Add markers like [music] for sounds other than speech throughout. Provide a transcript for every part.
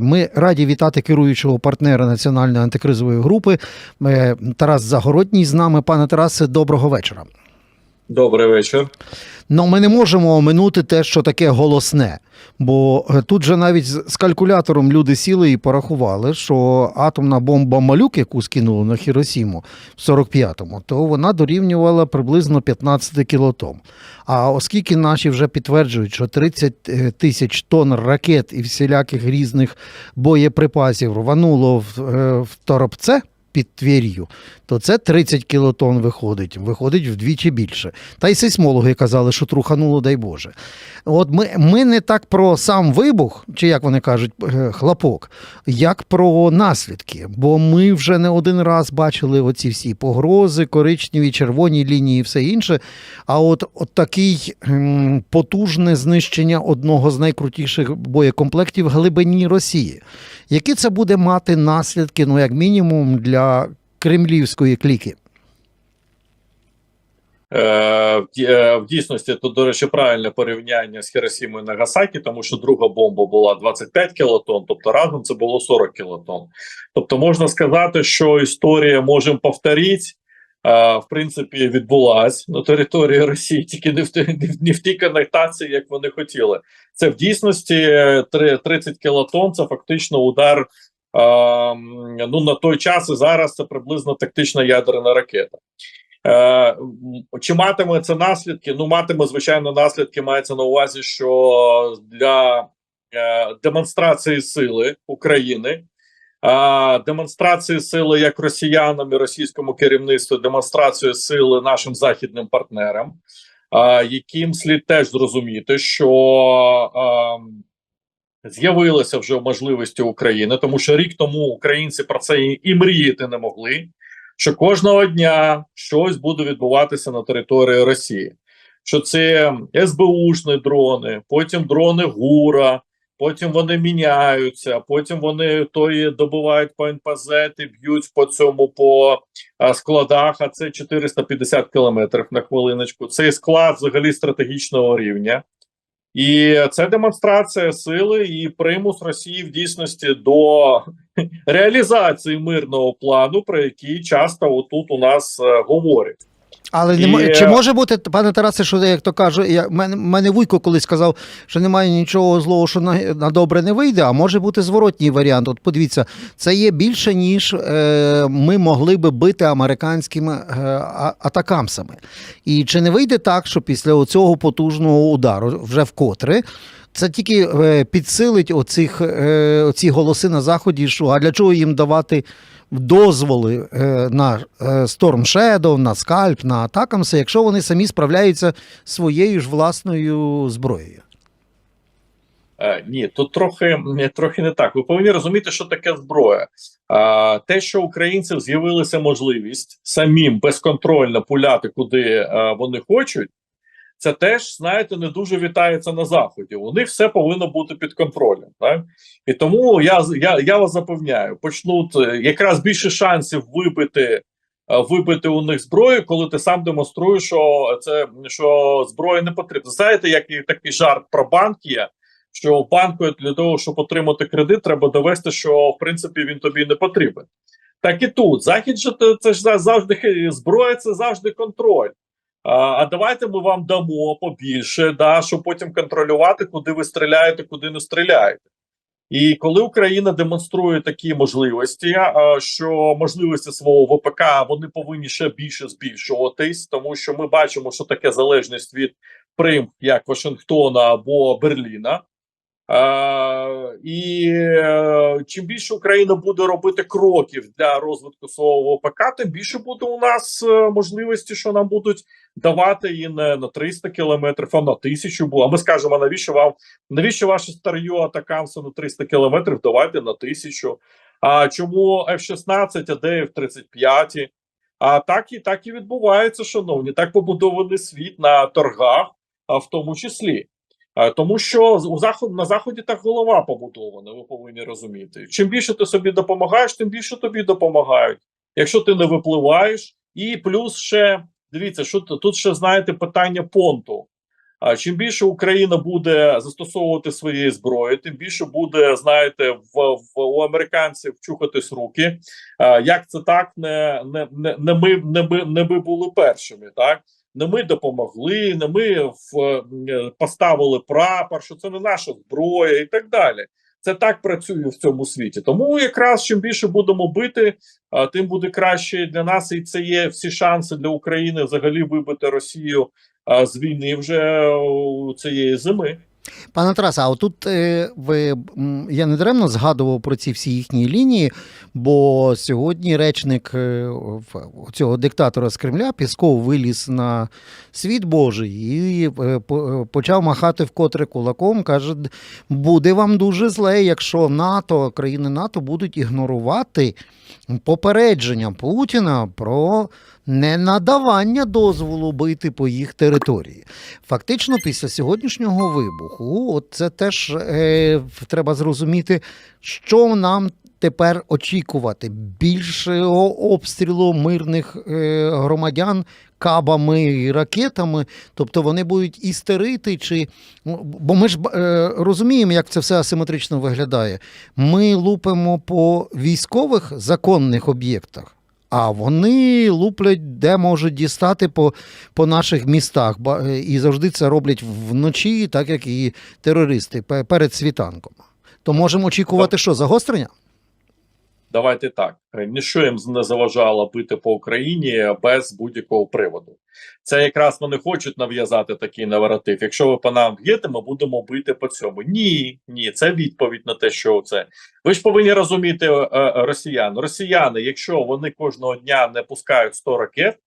Ми раді вітати керуючого партнера національної антикризової групи е, Тарас Загородній з нами. Пане Тарасе, доброго вечора. Добрий вечір. Ну, ми не можемо оминути те, що таке голосне. Бо тут же навіть з з калькулятором люди сіли і порахували, що атомна бомба малюк, яку скинули на Хіросіму в 45-му, то вона дорівнювала приблизно 15 кілотом. А оскільки наші вже підтверджують, що 30 е, тисяч тонн ракет і всіляких різних боєприпасів рвануло в, е, в Торопце під Твір'ю, то це 30 кілотон виходить, виходить вдвічі більше. Та й сейсмологи казали, що трухануло, дай Боже. От ми, ми не так про сам вибух, чи як вони кажуть, е, хлопок, як про наслідки. Бо ми вже не один раз бачили оці всі погрози, коричневі, червоні лінії і все інше. А от, от такий м, потужне знищення одного з найкрутіших боєкомплектів глибині Росії. Які це буде мати наслідки, ну, як мінімум, для кремлівської кліки? Е, в, е, в дійсності тут, до речі, правильне порівняння з Хіросімою і Нагасакі, тому що друга бомба була 25 кілотон, тобто разом це було 40 кілотон. Тобто можна сказати, що історія можемо повторити. Е, В принципі, відбулась на території Росії, тільки не в не в- тій коннотації, як вони хотіли. Це в дійсності е, три- 30 кілотон. Це фактично удар. е, Ну на той час і зараз це приблизно тактична ядерна ракета. Е, Чи матиме це наслідки? Ну, матиме, звичайно, наслідки мається на увазі, що для е, демонстрації сили України, е, демонстрації сили як росіянам і російському керівництву, демонстрацію сили нашим західним партнерам, яким слід теж зрозуміти, що з'явилися вже можливості України, тому що рік тому українці про це і, і мріяти не могли що кожного дня щось буде відбуватися на території Росії. Що це СБУшні дрони, потім дрони ГУРа, потім вони міняються, потім вони то добувають по НПЗ, і б'ють по цьому по складах. А це 450 кілометрів на хвилиночку. Цей склад взагалі стратегічного рівня. І це демонстрація сили і примус Росії в дійсності до [laughs] реалізації мирного плану, про який часто отут у нас е, говорять. Але не І, е, чи може бути, пане Тарасе, що як то каже, я, мене, мене Вуйко колись сказав, що немає нічого злого, що на, на добре не вийде, а може бути зворотній варіант. От подивіться, це є більше, ніж е, ми могли би бити американськими е, а- атакамсами. І чи не вийде так, що після цього потужного удару, вже вкотре, це тільки е, підсилить оцих, е, оці голоси на заході, що а для чого їм давати дозволи е, на е, Storm Shadow, на скальп, на атакамси, якщо вони самі справляються своєю ж власною зброєю. Е, ні, тут трохи, трохи не так. Ви повинні розуміти, що таке зброя. Е, те, що українців з'явилася можливість самим безконтрольно пуляти, куди е, вони хочуть, це теж, знаєте, не дуже вітається на заході. У них все повинно бути під контролем. Так? І тому я, я, я вас запевняю, почнуть е, якраз більше шансів вибити. е, Вибити у них зброю, коли ти сам демонструєш, що це що зброя не потрібна. Знаєте, як і такий жарт про банк є, що в банку для того, щоб отримати кредит, треба довести, що в принципі він тобі не потрібен. Так і тут захід же це ж завжди зброя, це завжди контроль. А, давайте ми вам дамо побільше, да, щоб потім контролювати, куди ви стріляєте, куди не стріляєте. І коли Україна демонструє такі можливості, що можливості свого ВПК вони повинні ще більше збільшуватись, тому що ми бачимо, що таке залежність від Прим, як Вашингтона або Берліна. А, і е, чим більше Україна буде робити кроків для розвитку свого ВПК, тим більше буде у нас е, можливості, що нам будуть давати і не на 300 кілометрів, а на 1000 було. А ми скажемо, навіщо вам навіщо ваші старі атакамси на 300 кілометрів? Давайте на 1000. А чому F-16, а де F-35? А так і так і відбувається, шановні. Так побудований світ на торгах, а в тому числі. А, Тому що у заход на заході так голова побудована, ви повинні розуміти. Чим більше ти собі допомагаєш, тим більше тобі допомагають. Якщо ти не випливаєш, і плюс ще дивіться, що тут ще знаєте питання понту. Чим більше Україна буде застосовувати своєї зброї, тим більше буде, знаєте, в, в у американців чухатись руки. Як це так? Не, не, не, не ми не ми не ми були першими, так не ми допомогли, не ми в, е, поставили прапор, що це не наша зброя, і так далі. Це так працює в цьому світі. Тому якраз чим більше будемо бити, тим буде краще для нас, і це є всі шанси для України взагалі вибити Росію з війни вже цієї зими. Пане Тарасе, а отут е, ви я не даремно згадував про ці всі їхні лінії, бо сьогодні речник е, цього диктатора з Кремля Пісков виліз на світ Божий і е, почав махати вкотре кулаком. каже: буде вам дуже зле, якщо НАТО, країни НАТО будуть ігнорувати попередження Путіна про ненадавання дозволу бити по їх території. Фактично, після сьогоднішнього вибуху, от це теж е, треба зрозуміти, що нам тепер очікувати. Більшого обстрілу мирних е, громадян кабами і ракетами, тобто вони будуть істерити, чи ну, бо ми ж е, розуміємо, як це все асиметрично виглядає. Ми лупимо по військових законних об'єктах. А вони луплять, де можуть дістати по, по наших містах. Е, І завжди це роблять вночі, так як і терористи перед світанком. То можемо очікувати, що загострення? Давайте так. Ніщо їм не заважало бити по Україні без будь-якого приводу. Це якраз вони хочуть нав'язати такий наратив. Якщо ви по нам б'єте, ми будемо бити по цьому. Ні, ні, це відповідь на те, що це. Ви ж повинні розуміти е, е, росіян. Росіяни, якщо вони кожного дня не пускають 100 ракет,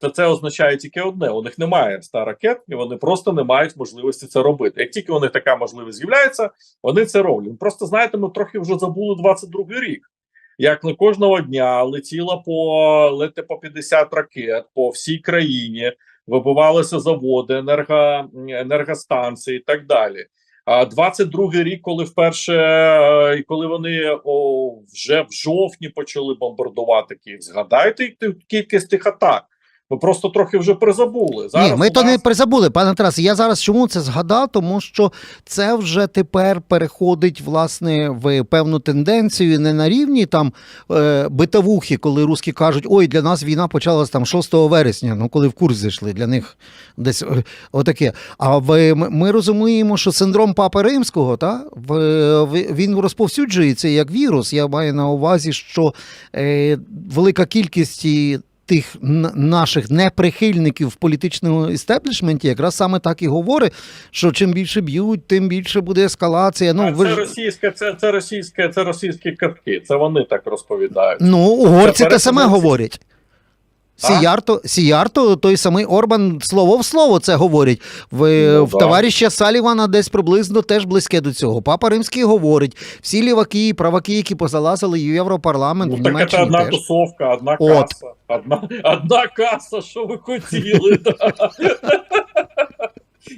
то це означає тільки одне: у них немає 100 ракет, і вони просто не мають можливості це робити. Як тільки у них така можливість з'являється, вони це роблять. Просто знаєте, ми трохи вже забули 22 рік як не кожного дня летіла по лете по 50 ракет по всій країні, вибивалися заводи, енерго, енергостанції і так далі. А 22-й рік, коли вперше, е, коли вони о, вже в жовтні почали бомбардувати Київ, згадайте кількість тих атак. Ви просто трохи вже призабули. Ні, ми у то не призабули, пане Тарасе. Я зараз чому це згадав? Тому що це вже тепер переходить власне в певну тенденцію не на рівні там е, битавухи, коли русські кажуть, ой, для нас війна почалась там 6 вересня. Ну коли в курс зайшли, для них десь е, отаке. А в, ми- ми розуміємо, що синдром Папи Римського, та в, в- він розповсюджується як вірус. Я маю на увазі, що е, велика кількість тих наших неприхильників в політичному істеблішменті якраз саме так і говорить, що чим більше б'ють, тим більше буде ескалація. Ну, А ви це ж... російське, це, це російське, це російські картки. Це вони так розповідають. Ну, угорці Це те саме говорять. Сіярто, Сіярто, той самий Орбан слово в слово це говорить. В, Ну, в да. товариша Салівана десь приблизно теж близьке до цього. Папа Римський говорить, всі ліваки і праваки, які позалазили в Європарламент, в Ну, так це одна теж. тусовка, одна От. каса. Одна, одна каса, що ви хотіли.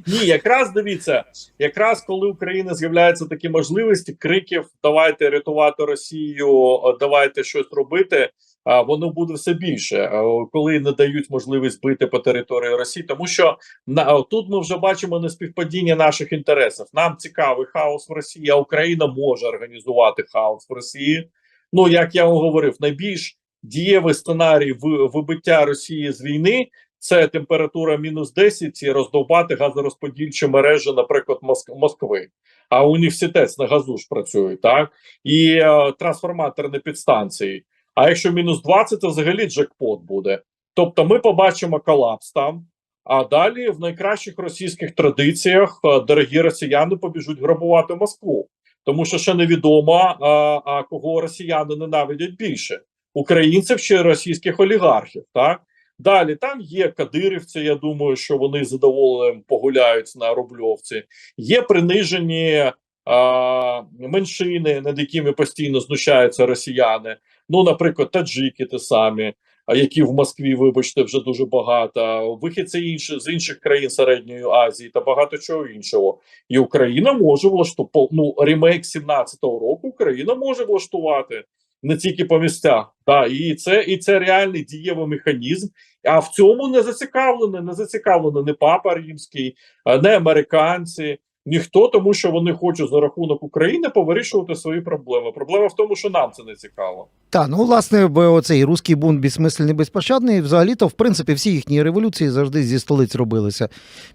Ні, якраз дивіться, якраз коли в Україні з'являються такі можливості, криків давайте рятувати Росію, давайте щось робити. А воно буде все більше, коли не дають можливість бити по території Росії, тому що на тут ми вже бачимо неспівпадіння наших інтересів. Нам цікавий хаос в Росії, а Україна може організувати хаос в Росії. Ну як я вам говорив, найбільш дієвий сценарій вибиття Росії з війни це температура мінус 10 і роздовбати газорозподільчі мережі, наприклад, Моск- Москви. А університет на газу ж працює, так і е, трансформаторні підстанції. А якщо мінус 20, то взагалі джекпот буде. Тобто, ми побачимо колапс там. А далі в найкращих російських традиціях е, дорогі росіяни побіжуть грабувати Москву, тому що ще невідомо, а, а кого росіяни ненавидять більше українців чи російських олігархів. Так далі там є кадирівці. Я думаю, що вони задоволенням погуляють на рубльовці. Є принижені а, меншини, над якими постійно знущаються росіяни. Ну, наприклад, таджики, те самі. Які в Москві, вибачте, вже дуже багато, вихідці інші з інших країн середньої Азії та багато чого іншого, і Україна може влаштувати ну, ремейк 17-го року. Україна може влаштувати не тільки по місцях. Да, і це і це реальний дієвий механізм. А в цьому не зацікавлений, не зацікавлений не папа римський, не американці, ніхто, тому що вони хочуть за рахунок України повирішувати свої проблеми. Проблема в тому, що нам це не цікаво. Так, ну власне, бо оцей руський бунт безсмисленний, безпощадний. Взагалі-то, в принципі, всі їхні революції завжди зі столиць робилися.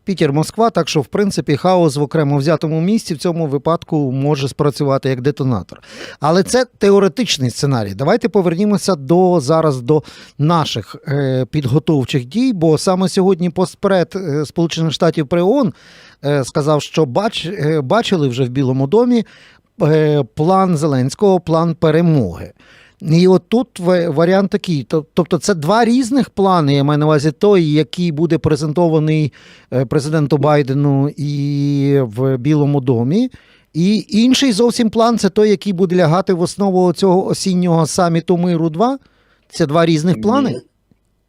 Пітер, Москва, так що, в принципі, хаос в окремо взятому місці в цьому випадку може спрацювати як детонатор. Але це теоретичний сценарій. Давайте повернімося до зараз до наших е, підготовчих дій, бо саме сьогодні постпред е, Сполучених Штатів при ООН сказав, що бач, е, бачили вже в Білому домі е, план Зеленського, план перемоги. І от тут варіант такий. Тобто, це два різних плани. Я маю на увазі той, який буде презентований е, президенту Байдену і в Білому домі. І інший зовсім план це той, який буде лягати в основу цього осіннього саміту миру 2 Це два різних плани.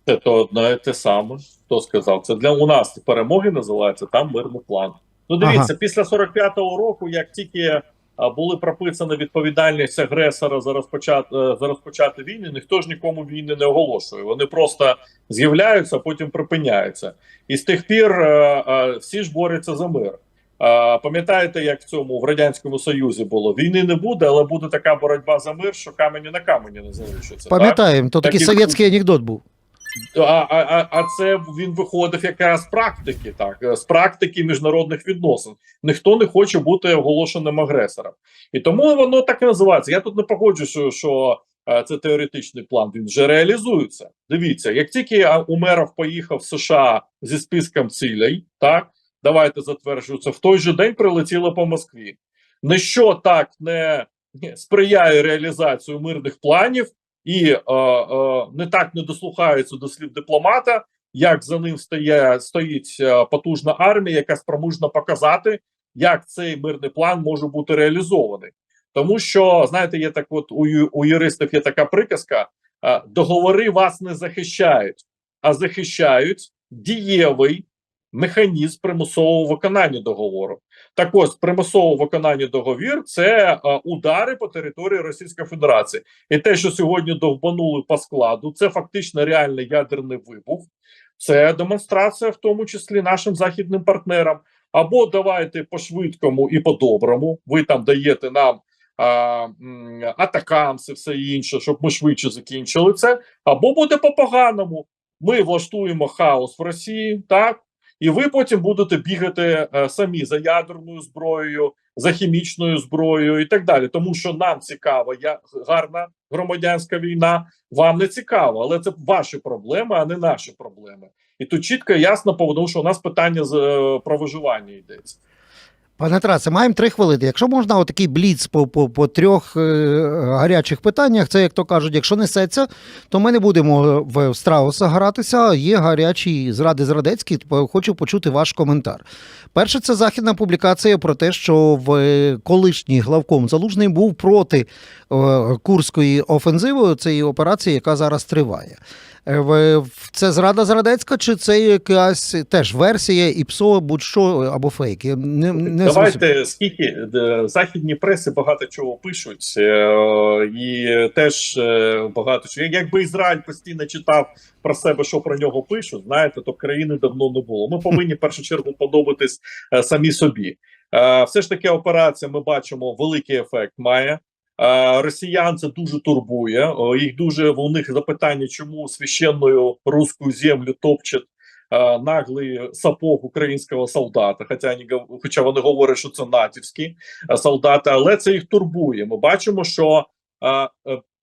Це то одне те саме. Хто сказав? Це для у нас перемоги називається там мирний план. Ну дивіться, після 45-го року, як тільки а, були прописана відповідальність агресора за розпочат е, за розпочати війни, ніхто ж нікому війни не оголошує. Вони просто з'являються, а потім припиняються. І з тих пір е, е, всі ж борються за мир. Пам'ятаєте, як в цьому в радянському союзі було війни не буде, але буде така боротьба за мир, що камені на камені не залишиться. Пам'ятаємо, то такий Так совєтський анекдот був. А, а, а, це він виходив якраз з практики, так з практики міжнародних відносин. Ніхто не хоче бути оголошеним агресором, і тому воно так і називається. Я тут не погоджуюся, що, е, це теоретичний план. Він вже реалізується. Дивіться, як тільки Умеров поїхав в США зі списком цілей, так давайте затверджується, в той же день прилетіло по Москві. Ніщо так не сприяє реалізації мирних планів і е, е, не так не дослухаються до слів дипломата, як за ним стає, стоїть е, потужна армія, яка спроможна показати, як цей мирний план може бути реалізований. Тому що, знаєте, є так, от у, у юристів є така приказка: е, договори вас не захищають, а захищають дієвий механізм примусового виконання договору. Так ось примусове виконання договір це е, удари по території Російської Федерації. І те, що сьогодні довбанули по складу, це фактично реальний ядерний вибух. Це демонстрація, в тому числі нашим західним партнерам. Або давайте по швидкому і по доброму. Ви там даєте нам а, атакамси, все інше, щоб ми швидше закінчили це. Або буде по поганому. Ми влаштуємо хаос в Росії, так і ви потім будете бігати е, самі за ядерною зброєю, за хімічною зброєю і так далі. Тому що нам цікава я гарна громадянська війна. Вам не цікаво, але це ваші проблеми, а не наші проблеми. І тут чітко і ясно, тому що у нас питання з е, про виживання йдеться. Пане Тарасе, маємо три хвилини. Якщо можна, отакий бліц по, по, по трьох е, гарячих питаннях, це як то кажуть, якщо несеться, то ми не будемо в страуса гратися. Є гарячі зради зрадецькі. Хочу почути ваш коментар. Перше, це західна публікація про те, що в е, колишній главком Залужний був проти е, курської офензиви, цієї операції, яка зараз триває. Е, Це зрада зрадецька, чи це якась теж версія, ІПСО, будь-що або фейк? Я Не, не. Давайте скільки е, західні преси багато чого пишуть, е, і теж багато чого. Якби Ізраїль постійно читав про себе, що про нього пишуть, знаєте, то країни давно не було. Ми повинні в першу чергу подобатись самі собі. Все ж таки, операція, ми бачимо, великий ефект має. Е, Росіян це дуже турбує. Їх дуже у них запитання, чому священною руську землю топчуть е, наглий сапог українського солдата. Хоча хоча вони говорять, що це натівські е, солдати, але це їх турбує. Ми бачимо, що е, е,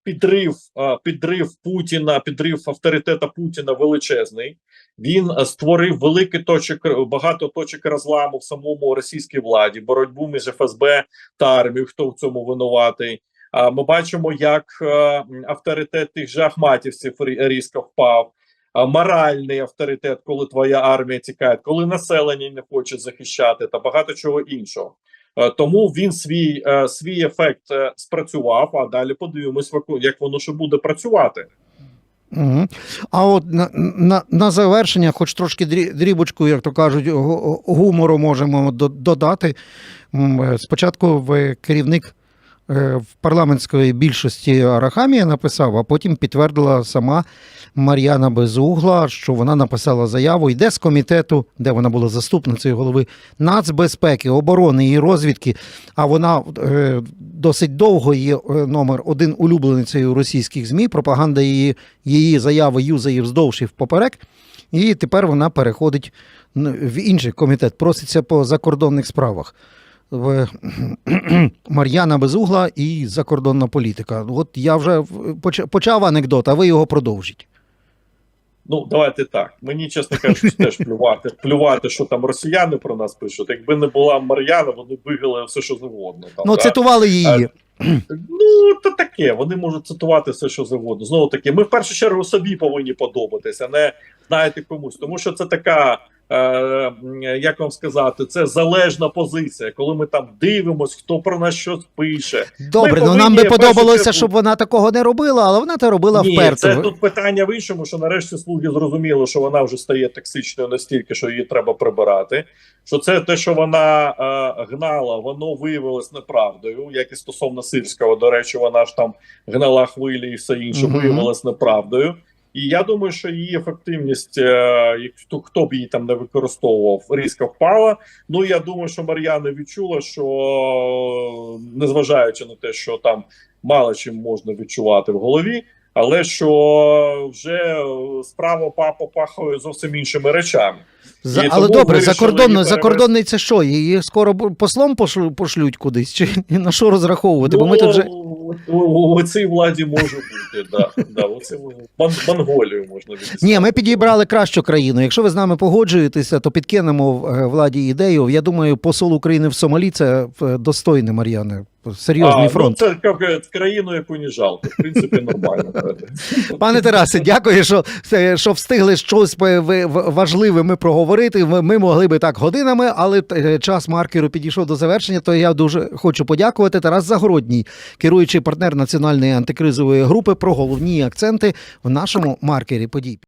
підрив, підрив Путіна, підрив авторитета Путіна величезний. Він створив великий точок, багато точок розламу в самому російській владі, боротьбу між ФСБ та армією. Хто в цьому винуватий? Ми бачимо, як авторитет тих же ахматівців різко впав. Моральний авторитет, коли твоя армія тікає, коли населення не хоче захищати, та багато чого іншого. Е, Тому він свій, е, свій ефект е, спрацював. А далі подивимось, як воно ще буде працювати. Угу. А от на, на, на завершення, хоч трошки дрібочку, як то кажуть, гумору можемо додати. Спочатку керівник в парламентської більшості Арахамія написав, а потім підтвердила сама Мар'яна Безугла, що вона написала заяву, йде з комітету, де вона була заступницею голови нацбезпеки, оборони і розвідки. А вона е, досить довго є е, номер один улюбленицею російських ЗМІ. Пропаганда її, її заяви юзає вздовж і впоперек. І тепер вона переходить в інший комітет, проситься по закордонних справах. В [clears throat] Мар'яна Безугла і закордонна політика. От я вже почав анекдот, а ви його продовжіть. Ну, давайте так. Мені, чесно кажучи, теж плювати, плювати, що там росіяни про нас пишуть. Якби не була Мар'яна, вони вигали все, що завгодно. Там, Ну, да? цитували її. Ну, то таке, вони можуть цитувати все, що завгодно. Знову таки, ми в першу чергу собі повинні подобатися, а не знаєте комусь. Тому що це така, е, як вам сказати, це залежна позиція, коли ми там дивимось, хто про нас щось пише. Добре, ну нам би першу подобалося, чергу- щоб вона такого не робила, але вона це робила Ні, вперто. це тут питання в іншому, що нарешті слуги зрозуміли, що вона вже стає токсичною настільки, що її треба прибирати. Що це те, що вона е, гнала, воно виявилось неправдою. Як і стосовно сильського, до речі, вона ж там гнала хвилі і все інше, Мгм. виявилось неправдою. І я думаю, що її ефективність, е, хто, хто б її там не використовував, різко впала. Ну я думаю, що Мар'яна відчула, що незважаючи на те, що там мало чим можна відчувати в голові, але що вже справа папа пахає зовсім іншими речами. За, І але добре, закордонно, закордонний це що? Її скоро послом пошлю- пошлють кудись? Чи на що розраховувати? Бо ми тут вже. У, цій владі може бути, да, да, оце Мон, Монголію можна відіслати. Ні, ми підібрали кращу країну. Якщо ви з нами погоджуєтеся, то підкинемо е, владі ідею. Я думаю, посол України в Сомалі це е, достойне Мар'яни. Серйозний а, фронт. Ну, це як, країну, яку не жалко. В принципі, нормально. [laughs] Пане Тарасе, дякую, що, що встигли щось важливе ми проговорити. Ми ми могли би так годинами, але е, час маркеру підійшов до завершення. То я дуже хочу подякувати. Тарас Загородній, керуючий партнер національної антикризової групи, про головні акценти в нашому маркері подій.